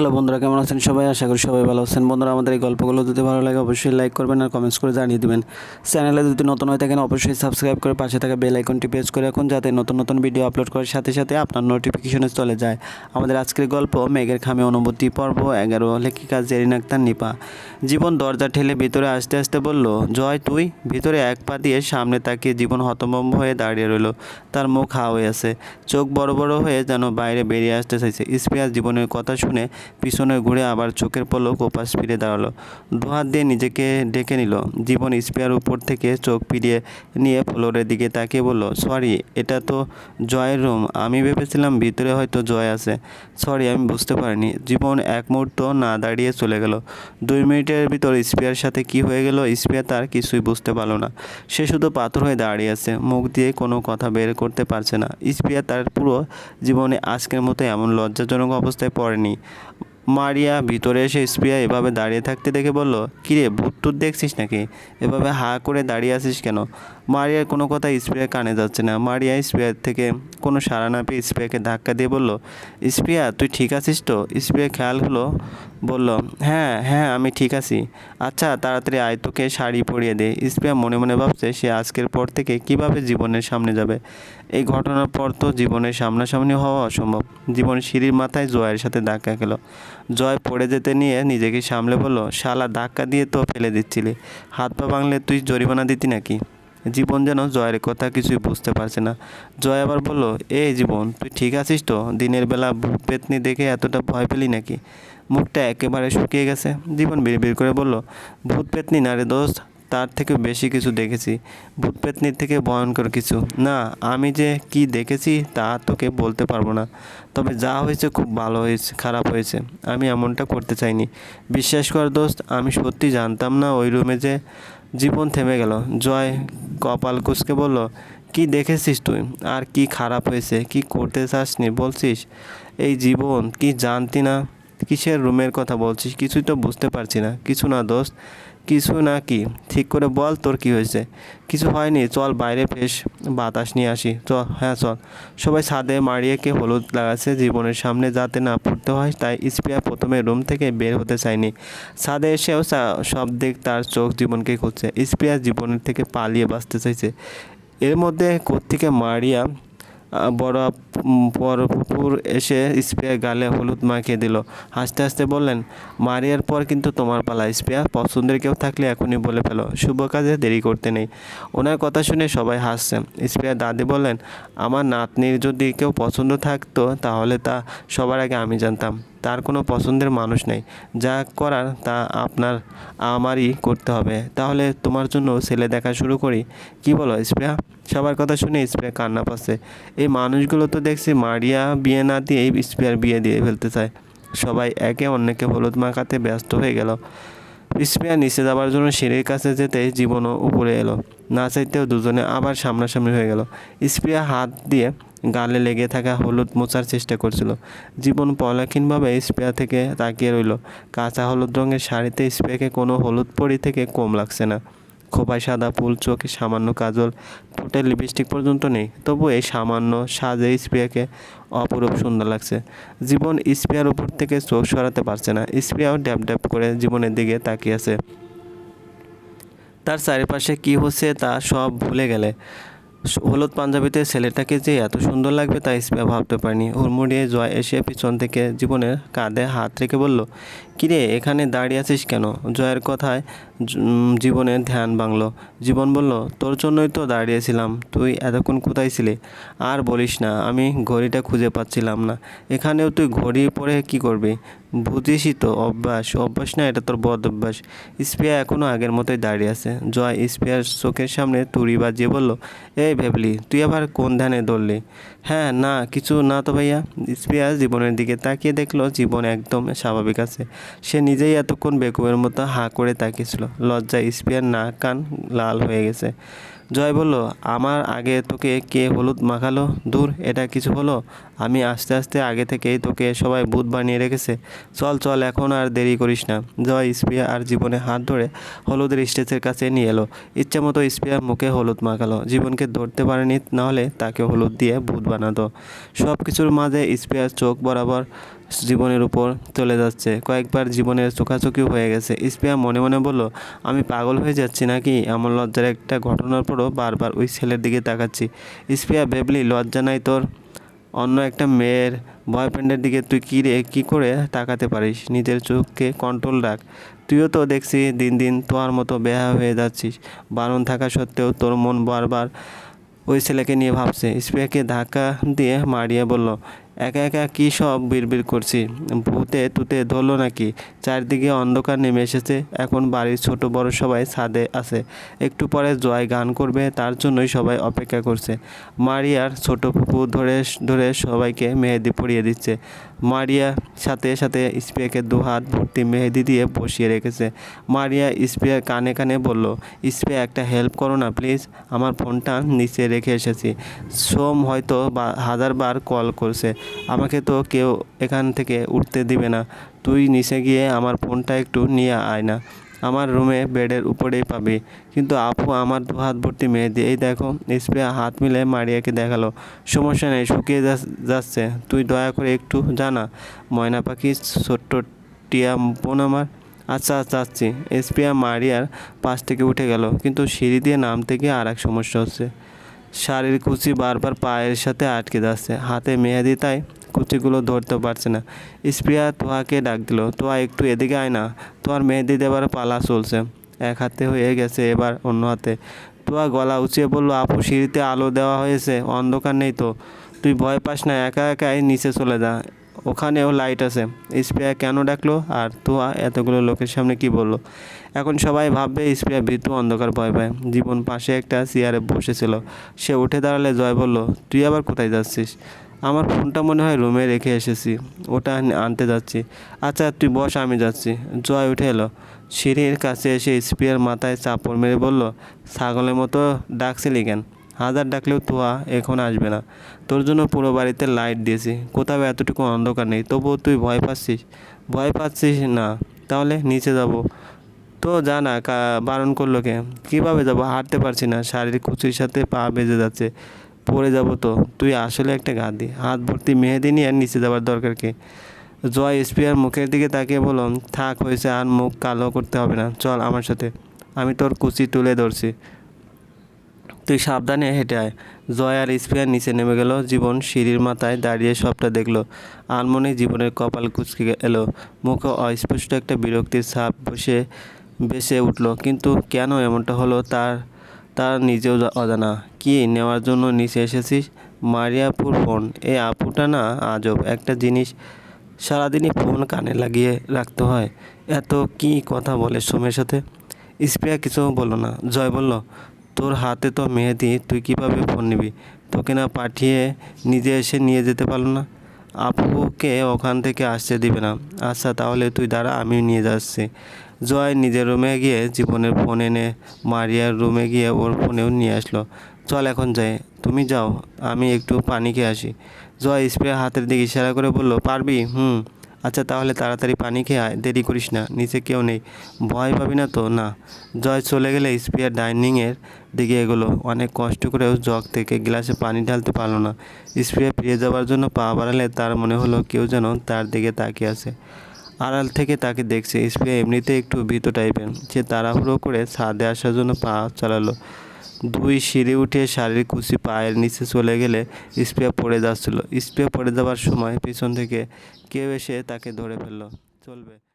Hello বন্ধুরা, কেমন আছেন সবাই? আশা করি সবাই ভালো আছেন। বন্ধুরা, আমাদের এই গল্পগুলো যদি ভালো লাগে, অবশ্যই লাইক করবেন আর কমেন্টস করে জানিয়ে দিবেন। চ্যানেলে যদি নতুন হয়ে থাকেন, অবশ্যই সাবস্ক্রাইব করে পাশে থাকা বেল আইকনটি প্রেস করে রাখুন, যাতে নতুন নতুন ভিডিও আপলোড করার সাথে সাথে আপনার নোটিফিকেশনে চলে যায়। আমাদের আজকের গল্প, মেঘের খামে অনুভূতি, পর্ব এগারো, লেখিকা জেরিন আক্তার নিপা। জীবন দরজা ঠেলে ভিতরে আসতে আসতে বলল, জয় তুই? ভিতরে এক পা দিয়ে সামনে তাকিয়ে জীবন হতভম্ব হয়ে দাঁড়িয়ে রইল। তার মুখ হা হয়ে আছে। চোখ বড় বড় হয়ে যেন বাইরে বেরিয়ে আসতে চাইছে। স্পিয়ার জীবনের কথা শুনে পিছনে ঘুরে আবার চোখের পলক ওপাশ ফিরে দাঁড়াল। দুহাত দিয়ে নিজেকে ডেকে নিল। জীবন স্পেয়ার উপর থেকে চোখ ফিরিয়ে নিয়ে ফ্লোরের দিকে তাকিয়ে বলল, সরি, এটা তো জয়ের রুম। আমি ভেবেছিলাম ভিতরে হয়তো জয় আছে। সরি, আমি বুঝতে পারিনি। জীবন এক মুহূর্ত না দাঁড়িয়ে চলে গেল। দুই মিনিটের ভিতর স্পিয়ার সাথে কি হয়ে গেল, স্পেয়ার তার কিছুই বুঝতে পারল না। সে শুধু পাথর হয়ে দাঁড়িয়ে আছে, মুখ দিয়ে কোনো কথা বের করতে পারছে না। স্পিয়ার তার পুরো জীবনে আজকের মতো এমন লজ্জাজনক অবস্থায় পড়েনি। মারিয়া ভিতরে এসে স্পিয়া এভাবে দাঁড়িয়ে থাকতে দেখে বলল, কিরে, ভূত টুত দেখছিস নাকি? এভাবে হা করে দাঁড়িয়ে আছিস কেন? মারিয়ার কোনো কথা স্প্রিয়ার কানে যাচ্ছে না। মারিয়া স্প্রিয়ার থেকে কোনো সাড়া না পেয়ে স্প্রিয়াকে ধাক্কা দিয়ে বলল স্প্রিয়া তুই ঠিক আছিস তো? স্প্রিয়া খেয়াল হলো, বলল হ্যাঁ হ্যাঁ আমি ঠিক আছি। আচ্ছা তাড়াতাড়ি আয়, তোকে শাড়ি পরিয়ে দে। স্প্রিয়া মনে মনে ভাবছে, সে আজকের পর থেকে কীভাবে জীবনের সামনে যাবে? এই ঘটনার পর তো জীবনের সামনাসামনি হওয়া অসম্ভব। জীবন সিঁড়ির মাথায় জয়ের সাথে ধাক্কা খেলো। জয় পড়ে যেতে নিয়ে নিজেকে সামলে বলল, শালা, ধাক্কা দিয়ে তো ফেলে দিচ্ছিলি। হাত পা ভাঙলে তুই জরিমানা দিতি নাকি? জীবন যেন জয়ের কথা কিছুই বুঝতে পারছে না। জয় আবার বলল, এ জীবন, তুই ঠিক আছিস তো? দিনের বেলা পেতনি দেখে এতটা ভয় পেলি নাকি? মুখটা একেবারে শুকিয়ে গেছে। জীবন বিড়বিড় করে বলল, ভূত পেতনি না রে দোস্ত তার থেকে বেশি কিছু দেখেছি। ভূত পেতনির থেকে ভয়ঙ্কর কিছু। না, আমি যে কি দেখেছি তা তোকে বলতে পারব না। তবে যা হয়েছে খুব ভালো হয়েছে, খারাপ হয়েছে। আমি এমনটা করতে চাইনি। বিশ্বাস কর দোস্ত, আমি সত্যি জানতাম না ওই রুমে যে জীবন থেমে গেল। জয় কপাল কুচকে বলল, কি দেখেছিস তুই? আর কি খারাপ হয়েছে? কি করতে চাসনি? বলছিস, এই জীবন কি জানতি না? কিসের রুমের কথা বলছিস? কিছুই তো বুঝতে পারছি না। কিছু না দোস্ত কিছু না কি ঠিক করে বল তোর কি হয়েছে? কিছু হয়নি, চল বাইরে বেশ বাতাস নিয়ে আসি। চল হ্যাঁ চল। সবাই ছাদে মারিয়েকে হলুদ লাগাচ্ছে জীবনের সামনে যাতে না পড়তে হয়, তাই স্পিয়া প্রথমে রুম থেকে বের হতে চায়নি। ছাদে এসেও সব দিক তার চোখ জীবনকে খুঁজছে। স্পিয়া জীবনের থেকে পালিয়ে বাঁচতে চাইছে। এর মধ্যে কোত্থেকে মারিয়া বড় পরপুর এসে স্প্রে গালে হলুদ মাখিয়ে দিল। হাসতে হাসতে বললেন, মারিয়ার পর কিন্তু তোমার পালা স্প্রেয়া পছন্দের কেউ থাকলে এখনই বলে ফেলো। শুভ কাজে দেরি করতে নেই। ওনার কথা শুনে সবাই হাসছে। স্প্রেয়া দাদি বললেন, আমার নাতনির যদি কেউ পছন্দ থাকতো, তাহলে তা সবার আগে আমি জানতাম। তার কোনো পছন্দের মানুষ নেই। যা করার তা আপনার, আমারই করতে হবে। তাহলে তোমার জন্য ছেলে দেখা শুরু করি। কি বলো স্প্রেয়া সবার কথা শুনে স্প্রে কান্না পাচ্ছে। এই মানুষগুলো তো দেখছি মারিয়া, বিয়ে না দিয়ে স্প্রেয়ার বিয়ে দিয়ে ফেলতে চায়। সবাই একে অন্যকে হলুদ মাখাতে ব্যস্ত হয়ে গেল। স্প্রেয়া নিচে যাবার জন্য সিঁড়ির কাছে যেতে জীবনও উপরে এলো। না চাইতেও দুজনে আবার সামনাসামনি হয়ে গেল। স্প্রেয়া হাত দিয়ে গালে লেগে থাকা হলুদ মোছার চেষ্টা করছিল। জীবন পলাক্ষীনভাবে স্প্রেয়া থেকে তাকিয়ে রইল। কাঁচা হলুদ রঙের শাড়িতে স্প্রেকে কোনো হলুদ পরি থেকে কম লাগছে না। খোপায় সাদা ফুল, চোখে সামান্য কাজল, ঠোঁটের লিপস্টিক পর্যন্ত নেই। তবু এই সামান্য সাজে স্প্রিয়াকে অপরূপ সুন্দর লাগছে। জীবন স্প্রিয়ার উপর থেকে চোখ সরাতে পারছে না। স্প্রিয়াও ড্যাপ ড্যাপ করে জীবনের দিকে তাকিয়ে আছে। তার চারিপাশে কী হচ্ছে তা সব ভুলে গেলে। হলুদ পাঞ্জাবিতে ছেলেটাকে যে এত সুন্দর লাগবে তা স্প্রিয়া ভাবতে পারেনি। হুড়মুড়িয়ে জয় এসে পিছন থেকে জীবনের কাঁধে হাত রেখে বলল, কিরে, এখানে দাঁড়িয়ে আছিস কেন? জয়ের কথায় জীবনের ধ্যান ভাঙলো। জীবন বলল, তোর জন্যই তো দাঁড়িয়েছিলাম, তুই এতক্ষণ কোথায় ছিলি? আর বলিস না, আমি ঘড়িটা খুঁজে পাচ্ছিলাম না। এখানেও তুই ঘড়ি পরে কি করবি? বুঝিসই অভ্যাস অভ্যাস না, এটা তোর বদ অভ্যাস। স্পিয়া এখনও আগের মতোই দাঁড়িয়ে আছে। জয়, স্পিয়ার চোখের সামনে তুড়ি বাজিয়ে বলল, এই ভেবলি, তুই আবার কোন ধ্যানে ধরলি হ্যাঁ না, কিছু না তো ভাইয়া। স্পিয়া জীবনের দিকে তাকিয়ে দেখল, জীবন একদম স্বাভাবিক আছে। সে নিজেই এতক্ষণ বেকুবের মতো হাঁ করে তাকিয়েছিল। লজ্জায় স্পিয়ার নাক কান লাল হয়ে গেছে। জয় বলল, আমার আগে তোকে কে হলুদ মাখালো? দূর, এটা কিছু হলো আমি আস্তে আস্তে আগে থেকেই তোকে সবাই বুধ বানিয়ে রেখেছে। চল চল, এখন আর দেরি করিস না। জয় স্পিয়া আর জীবনে হাত ধরে হলুদের স্টেজের কাছে নিয়ে এলো। ইচ্ছে মতো স্পিয়ার মুখে হলুদ মাখালো। জীবনকে ধরতে পারেনি, নাহলে তাকে হলুদ দিয়ে ভূত বানাতো। সব কিছুর মাঝে স্পিয়ার চোখ বরাবর জীবনের উপর চলে যাচ্ছে। কয়েকবার জীবনের চোখাচোখিও হয়ে গেছে। স্পিয়া মনে মনে বলল, আমি পাগল হয়ে যাচ্ছি নাকি? এমন লজ্জার একটা ঘটনার পরও বারবার ওই ছেলের দিকে তাকাচ্ছি। স্পিয়া ভেবলি, লজ্জা নাই তোর। অন্য একটা মেয়ের বয়ফ্রেন্ডের দিকে তুই কী রে, কী করে তাকাতে পারিস? নিজের চোখকে কন্ট্রোল রাখ। তুইও তো দেখছি দিন দিন তোর মতো বেহা হয়ে যাচ্ছিস। বারণ থাকা সত্ত্বেও তোর মন বারবার ওই ছেলেকে নিয়ে ভাবছে। স্প্রেকে ধাক্কা দিয়ে মারিয়ে বলল একা একা কী সব বিড়বিড় করছি? ভূতে তুতে ধরলো নাকি? চারদিকে অন্ধকার নেমে এসেছে। এখন বাড়ির ছোট বড় সবাই ছাদে আছে। একটু পরে জয় গান করবে, তার জন্যই সবাই অপেক্ষা করছে। মারিয়ার ছোট পুকু ধরে ধরে সবাইকে মেহেদি পরিয়ে দিচ্ছে। মারিয়া সাথে সাথে স্প্রেকে দু হাত ভর্তি মেহেদি দিয়ে বসিয়ে রেখেছে। মারিয়া স্প্রের কানে কানে বলল স্প্রে একটা হেল্প করো না, প্লিজ। আমার ফোনটা নিচে রেখে এসেছি। সোম হয়তো বা হাজারবার কল করছে। আমাকে তো কেউ এখান থেকে উঠতে দিবে না। তুই নিচে গিয়ে আমার ফোনটা একটু নিয়ে আয় না। আমার রুমে বেডের উপরেই পাবি। কিন্তু আপু আমার দু হাত ভর্তি মেহেদি এই দেখো, স্প্রে হাত মিলে মারিয়াকে দেখাল। সমস্যা নেই, শুকিয়ে যাচ্ছে। তুই দয়া করে একটু জানা ময়না পাখি, ছোট্ট টিয়া বোন আমার। আচ্ছা আচ্ছা আসছি স্প্রিয়া মারিয়ার পাশ থেকে উঠে গেল। কিন্তু সিঁড়ি দিয়ে নামতে গিয়ে আর এক সমস্যা হচ্ছে। শাড়ির কুচি বারবার পায়ের সাথে আটকে যাচ্ছে। হাতে মেহেদি, তাই কুচিগুলো ধরতে পারছে না। স্প্রিয়া তোহাকে ডাক দিল তোয়া একটু এদিকে আয় না। তোয়ার মেহেদি দেবার পালা চলছে। এক হাতে হয়ে গেছে এবার অন্য হাতে। তোয়া গলা উঁচিয়ে বলল, আপু, সিঁড়িতে আলো দেওয়া হয়েছে, অন্ধকার নেই তো। তুই ভয় পাস না, একা একাই নিচে চলে যা। ওখানেও লাইট আছে। স্প্রিয়া কেন ডাকলো আর তোয়া এতগুলো লোকের সামনে কি বলল? এখন সবাই ভাববে স্প্রিয়া ভীতু অন্ধকার ভয় পায়। জীবন পাশে একটা চেয়ারে বসেছিল। সে উঠে দাঁড়ালে জয় বলল, তুই আবার কোথায় যাচ্ছিস? আমার ফোনটা মনে হয় রুমে রেখে এসেছি। ওটা আনতে যাচ্ছি। আচ্ছা তুই বস, আমি যাচ্ছি। জয় উঠে এলো। সিঁড়ির কাছে এসে স্প্রিয়ার মাথায় চাপড় মেরে বলল, ছাগলের মতো ডাকছিলি কেন? হাজার ডাকলেও তোয়া এখন আসবে না। তোর জন্য পুরো বাড়িতে লাইট দিয়েছি। কোথাও এতটুকু অন্ধকার নেই। তবুও তুই ভয় পাচ্ছিস। ভয় পাচ্ছিস না। তাহলে নিচে যাব। তো যা না বারণ করল কে? কীভাবে যাব? হাঁটতে পারছি না। শাড়ির কুচির সাথে পা বেজে যাচ্ছে। পড়ে যাব তো। তুই আসলে একটা গাদি হাত ভর্তি মেহেদি নিয়ে নিচে যাওয়ার দরকার কি? জয় স্পিয়ার মুখের দিকে তাকিয়ে বললাম থাক হয়েছে, আর মুখ কালো করতে হবে না। চল আমার সাথে। আমি তোর কুচি তুলে ধরছি। তুই সাবধানে হেঁটে আয়। জয় আর স্পিয়ার নিচে নেমে গেল। জীবন সিঁড়ির মাথায় দাঁড়িয়ে সবটা দেখল। আনমনে জীবনের কপাল কুচকে এলো। মুখে অস্পষ্ট একটা বিরক্তির ছাপ বসে বেসে উঠল। কিন্তু কেন এমনটা হলো তার তার নিজেও অজানা। কি, নেওয়ার জন্য নিচে এসেছিস? মারিয়াপুর ফোন। এই আপুটা না আজব। একটা জিনিস সারাদিনই ফোন কানে লাগিয়ে রাখতে হয়। এত কি কথা বলে সোমের সাথে? স্প্রিয়া কিছু বলল না। জয় বলল তোর হাতে তো মেহেদি, তুই কীভাবে ফোন নিবি? তোকে না পাঠিয়ে নিজে এসে নিয়ে যেতে পারল না। আপুকে ওখান থেকে আসতে দিবে না। আচ্ছা তাহলে তুই দাঁড়া আমিও নিয়ে যাচ্ছি। জয় নিজের রুমে গিয়ে জীবনের ফোন এনে মারিয়ার রুমে গিয়ে ওর ফোনেও নিয়ে আসলো। চল এখন যাই। তুমি যাও, আমি একটু পানি খেয়ে আসি। জয় স্প্রে হাতের দিকে ইশারা করে বলল, পারবি? হুম। আচ্ছা তাহলে তাড়াতাড়ি পানি খেয়ে আয়, দেরি করিস না, নিচে কেউ নেই। ভয় পাবি না তো? না। জয় চলে গেলে স্পিয়ার ডাইনিংয়ের দিকে এগোলো। অনেক কষ্ট করেও জগ থেকে গ্লাসে পানি ঢালতে পারল না। স্প্রিয়া ফিরে যাওয়ার জন্য পা বাড়ালে তার মনে হলো কেউ যেন তার দিকে তাকিয়ে আছে। আড়াল থেকে তাকে দেখছে। স্প্রিয়া এমনিতে একটু ভীত টাইপের সে তাড়াহুড়ো করে ছাদে আসার জন্য পা চালালো। দুই সিঁড়ি উঠে শাড়ির কুচি পায়ের নিচে চলে গেলে স্প্রে পড়ে যাচ্ছিল। স্প্রে পড়ে যাওয়ার সময় পিছন থেকে কেউ এসে তাকে ধরে ফেলল। চলবে।